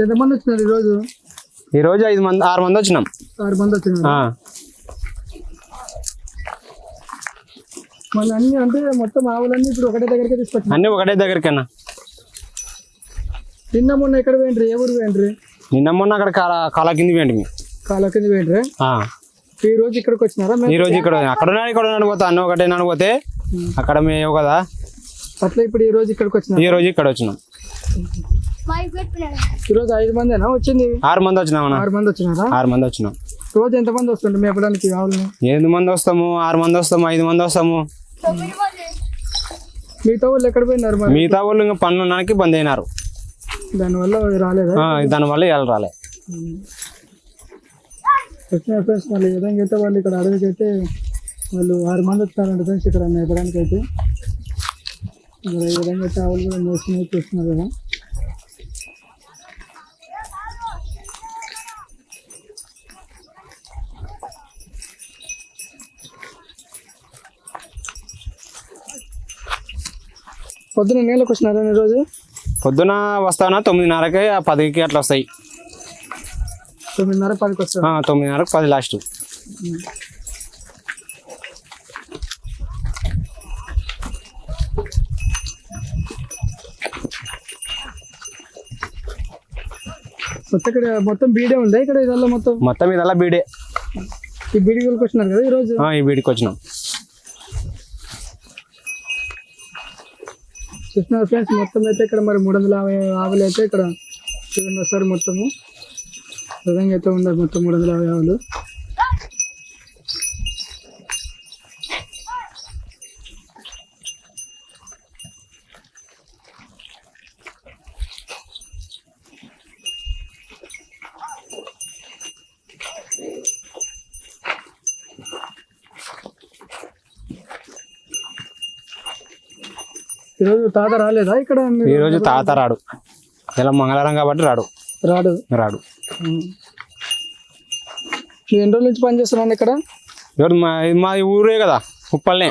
ఎంతమంది వచ్చినారు ఈరోజు? ఈ రోజు ఐదు మంది ఆరు మంది వచ్చినాం. ఆరు మంది వచ్చినారు. ఆ, మళ్ళీ అన్ని అంటే మొత్తం ఆవులన్నీ ఇప్పుడు ఒకటే దగ్గరికి తీసుకొచ్చిన అన్నీ ఒకటే దగ్గరికన్నా నిన్న మొన్న ఎక్కడ పోయిండ్రి ఏ ఊరు పోయిండ్రి నిన్న మొన్న అక్కడ కాల కాల కింది పోయింది మీ కాల కింద పోయిండ్రి ఈ రోజు ఇక్కడికి వచ్చినారా? ఈ రోజు ఇక్కడ అక్కడ ఉన్నాడు ఇక్కడ ఉన్నాడు పోతే అన్న ఒకటే నాడు పోతే అక్కడ మేము కదా. అట్లా ఇప్పుడు ఈ రోజు ఇక్కడికి వచ్చినారు? ఈ రోజు ఇక్కడ వచ్చినాం. ఈ రోజు ఐదు మందేనా వచ్చింది? ఆరు మంది వచ్చినాం అన్న ఆరు మంది వచ్చినారా? ఆరు మంది వచ్చినాం. రోజు ఎంత మంది వస్తుంటారు మేపడానికి ఆవులని ఎనిమిది మంది వస్తాము ఆరు మంది వస్తాము ఐదు మంది వస్తాము. మిగతా వాళ్ళు ఎక్కడ పోయినారు మరి? మిగతా వాళ్ళు ఇంకా పనులు ఉన్నానికి బంద్ అయినారు. దానివల్ల రాలేదా? ఆ, దానివల్ల ఇవాళ రాలే. వచ్చిన ఫ్రెండ్స్ మళ్ళీ ఈ విధంగా అయితే వాళ్ళు ఇక్కడ అడవికి అయితే వాళ్ళు ఆరు మంది వచ్చారంట ఫ్రెండ్స్ ఇక్కడ మేపడానికి అయితే ఈ విధంగా అయితే ఆవులు కూడా మోసం చూస్తున్నారు కదా. పొద్దున నీళ్ళకి వచ్చినారా ఈరోజు పొద్దున వస్తానా తొమ్మిదిన్నరకి ఆ పదికి అట్లా వస్తాయి. తొమ్మిదిన్నర పదికి వస్తారు ఆ, తొమ్మిదిన్నరకు పది లాస్ట్. మొత్తం ఇక్కడ మొత్తం బీడే ఉందా ఇక్కడ ఇదల్లా మొత్తం? మొత్తం ఇదల్లా బీడే. ఈ బీడి గురికి వచ్చినారు కదా ఈరోజు? ఈ బీడికి వచ్చినాం. చూస్తున్నారు ఫ్రెండ్స్ మొత్తం అయితే ఇక్కడ మరి మూడు వందల యాభై ఆవులు అయితే ఇక్కడ చూడండి సార్ మొత్తము. విధంగా అయితే ఉన్నారు మొత్తం మూడు వందల యాభై ఆవులు. ఈరోజు తాత రాలేదా ఇక్కడ? ఈ రోజు తాత రాడు. ఇలా మంగళవారం కాబట్టి రాడు. రాడు? రాడు. ఎన్ని రోజుల నుంచి పని చేస్తున్నాను ఇక్కడ? ఎవరు మా మా ఊరే కదా ఉప్పల్నే.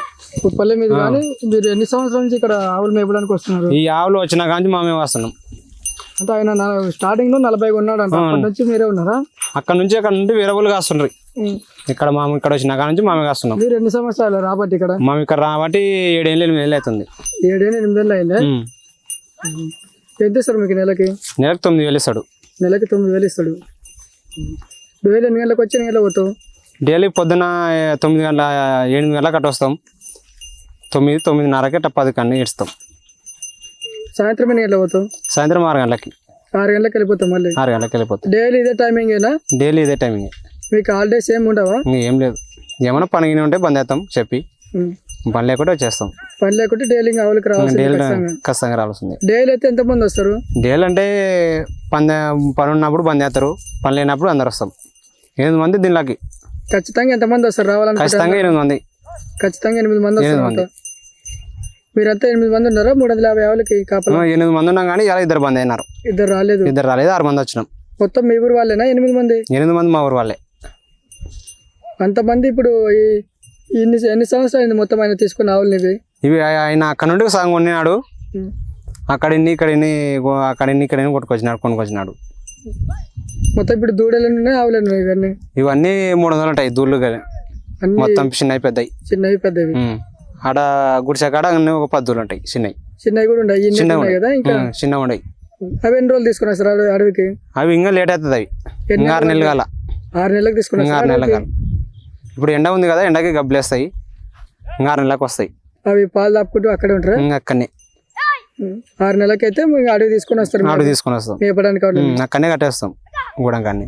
ఉప్పల్లె మీద కానీ మీరు ఎన్ని సంవత్సరాల నుంచి ఇక్కడ ఆవులు మేపడానికి వస్తున్నారు? ఈ ఆవులు వచ్చిన కానీ మేమే వస్తున్నాం. అంటే ఆయన స్టార్టింగ్లో నలభై ఉన్నాడు అంట అప్పటి నుంచి మీరే ఉన్నారా? అక్కడ నుంచి అక్కడ నుండి వేరే వాళ్ళు కాస్తుండ్రి. ఇక్కడ మేము ఇక్కడ వచ్చిన కాడ నుంచి మేమే కాస్తున్నాం. మీరు ఎన్ని సంవత్సరాలు రాబట్టి ఇక్కడ? మేము ఇక్కడ రాబట్టి ఏడేళ్ళు ఎనిమిది ఏళ్ళు అవుతుంది. ఏడేళ్ళు ఎనిమిది ఏళ్ళు అయిందే? ఉమ్. ఎంత ఇస్తారు మీకు నెలకి? నెలకు తొమ్మిది వేలు ఇస్తాడు. నెలకి తొమ్మిది వేలు ఇస్తాడు. వేలు ఎన్ని గంటలకు వచ్చి ఎన్ని గంటలకు పోతావు? డైలీ పొద్దున ఏ, తొమ్మిది గంటల ఎనిమిది గంటలకు అట్ట వస్తాం. తొమ్మిది తొమ్మిదిన్నరకి అట్ట పది కన్నీ ఇస్తాం సాయంత్రం ఎన్ని గంటలకు పోతావు? సాయంత్రం ఆరు గంటలకి. ఆరు గంటలకు వెళ్ళిపోతాం మళ్ళీ? ఆరు గంటలకు వెళ్ళిపోతాం. డైలీ ఇదే టైమింగ్ డైలీ ఇదే టైమింగ్ మీకు హాలిడేస్ ఏమి ఉండవా? ఏం లేదు. ఏమైనా పని ఉంటే బంద్ చేస్తాం చెప్పి. పని లేకుంటే వచ్చేస్తాం. పని లేకుంటే డైలీ ఆవులకి రావాల్సింది డైలీ ఖచ్చితంగా. రావాల్సింది. డైలీ అయితే ఎంతమంది వస్తారు? డైలీ అంటే పని పని ఉన్నప్పుడు బంద్ చేస్తారు పని లేనప్పుడు అందరు వస్తాం. ఎనిమిది మంది దీనిలోకి. ఖచ్చితంగా ఎంతమంది వస్తారు రావాలనుకుంటే ఖచ్చితంగా ఎనిమిది మంది. ఖచ్చితంగా ఎనిమిది మంది వస్తారు మంది. మీరంతా ఎనిమిది మంది ఉన్నారా? మూడు వందల యాభై ఆవులకి కాపలా? ఎనిమిది మంది ఉన్నాం కానీ ఇలా ఇద్దరు బంద్ అయినారు. ఇద్దరు రాలేదు. ఇద్దరు రాలేదు ఆరు మంది వచ్చినాం. మొత్తం మీ ఊరు వాళ్ళేనా? ఎనిమిది మంది? ఎనిమిది మంది మా ఊరు వాళ్ళే. అంతమంది ఇప్పుడు ఈ ఇన్ని ఎన్ని సంవత్సరాలు అయింది మొత్తం ఆయన తీసుకున్న ఆవులు ఇవి ఇవి ఆయ- ఆయన అక్కడ నుండి సగం కొన్నాడు. అక్కడ ఇన్ని ఇక్కడ ఇన్ని అక్కడ ఇన్ని ఇక్కడ ఇన్ని కొట్టుకొచ్చినాడు కొనుకొచ్చినాడు. మొత్తం ఇప్పుడు దూడలు ఉన్నాయి ఆవులు ఉన్నాయి ఇవన్నీ? ఇవన్నీ మూడు వందలు ఉంటాయి దూళ్ళు మొత్తం చిన్నవి పెద్దవి. చిన్నవి పెద్దవి. ఆడ గుడిసె కాడ అన్నీ ఒక పది దూళ్ళు ఉంటాయి చిన్నవి. చిన్నవి కూడా ఉన్నాయి చిన్నవి కదా ఇంకా? చిన్నవి ఉన్నాయి. అవి ఎన్ని రోజులు తీసుకున్నారు సార్ అడవి- అడవికి? అవి ఇంకా లేట్ అవుతుంది అవి. ఆరు నెలలు కాల. ఆరు నెలలకు తీసుకున్నారు ఇంకా ఆరు నెలలు కాల. ఇప్పుడు ఎండ ఉంది కదా ఎండకి గబ్బులేస్తాయి ఇంకా ఆరు నెలలకు వస్తాయి. అవి పాలు దాపుకుంటూ అక్కడే ఉంటారా? ఇంకా అక్కడనే. ఆరు నెలలకి అయితే అడవి తీసుకొని వస్తారు ఆడు తీసుకొని వస్తాం. మేపడానికి ఉమ్, అక్కడనే కట్టేస్తాం గూడెం కాడనే.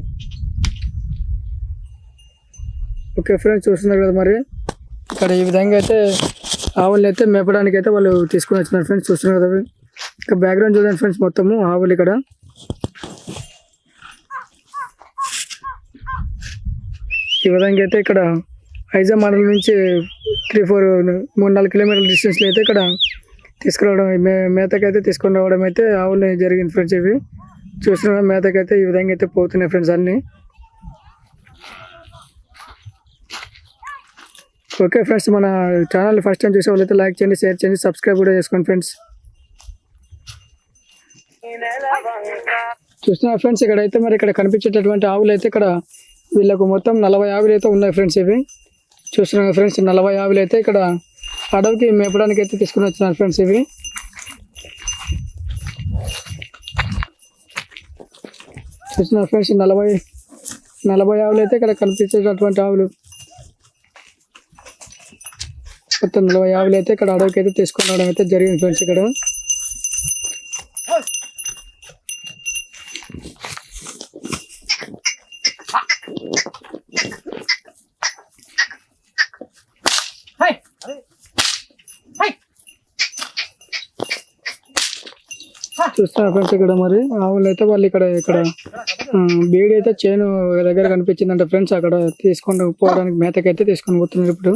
ఓకే ఫ్రెండ్స్ చూస్తున్నారు కదా మరి? ఇక్కడ ఈ విధంగా అయితే ఆవులు అయితే మేపడానికి అయితే వాళ్ళు తీసుకొని వచ్చినారు ఫ్రెండ్స్ చూస్తున్నారు కదా ఇక బ్యాక్గ్రౌండ్ చూడండి ఫ్రెండ్స్ మొత్తము ఆవులు ఇక్కడ. ఈ విధంగా అయితే ఇక్కడ ఐజా మండలం నుంచి త్రీ ఫోర్ మూడు నాలుగు కిలోమీటర్ల డిస్టెన్స్లో అయితే ఇక్కడ తీసుకురావడం మే మేతకైతే తీసుకొని రావడం అయితే ఆవులు జరిగింది ఫ్రెండ్స్ ఇవి. చూసిన మేతకైతే ఈ విధంగా అయితే పోతున్నాయి ఫ్రెండ్స్ అన్నీ. ఓకే ఫ్రెండ్స్ మన ఛానల్ ఫస్ట్ టైం చూసే వాళ్ళైతే లైక్ చేయండి షేర్ చేయండి సబ్స్క్రైబ్ కూడా చేసుకోండి ఫ్రెండ్స్ చూస్తున్నారు ఫ్రెండ్స్ ఇక్కడ అయితే మరి ఇక్కడ కనిపించేటటువంటి ఆవులు అయితే ఇక్కడ వీళ్ళకు మొత్తం నలభై ఆవులు అయితే ఉన్నాయి ఫ్రెండ్స్ ఇవి. చూస్తున్నాం ఫ్రెండ్స్ నలభై ఆవులు అయితే ఇక్కడ అడవికి మేపడానికి అయితే తీసుకుని వచ్చినారు ఫ్రెండ్స్ ఇవి. చూస్తున్నారు ఫ్రెండ్స్ నలభై నలభై ఆవులు అయితే ఇక్కడ కనిపించేటటువంటి ఆవులు. మొత్తం నలభై ఆవులు అయితే ఇక్కడ అడవికి అయితే తీసుకొని రావడం అయితే జరిగింది ఫ్రెండ్స్ ఇక్కడ. చూస్తున్నారు ఫ్రెండ్స్ ఇక్కడ మరి. ఆవులు అయితే వాళ్ళు ఇక్కడ ఇక్కడ బీడి అయితే చేను దగ్గర కనిపించిందంట ఫ్రెండ్స్. అక్కడ తీసుకొని పోవడానికి మేతకైతే తీసుకొని పోతున్నారు ఇప్పుడు.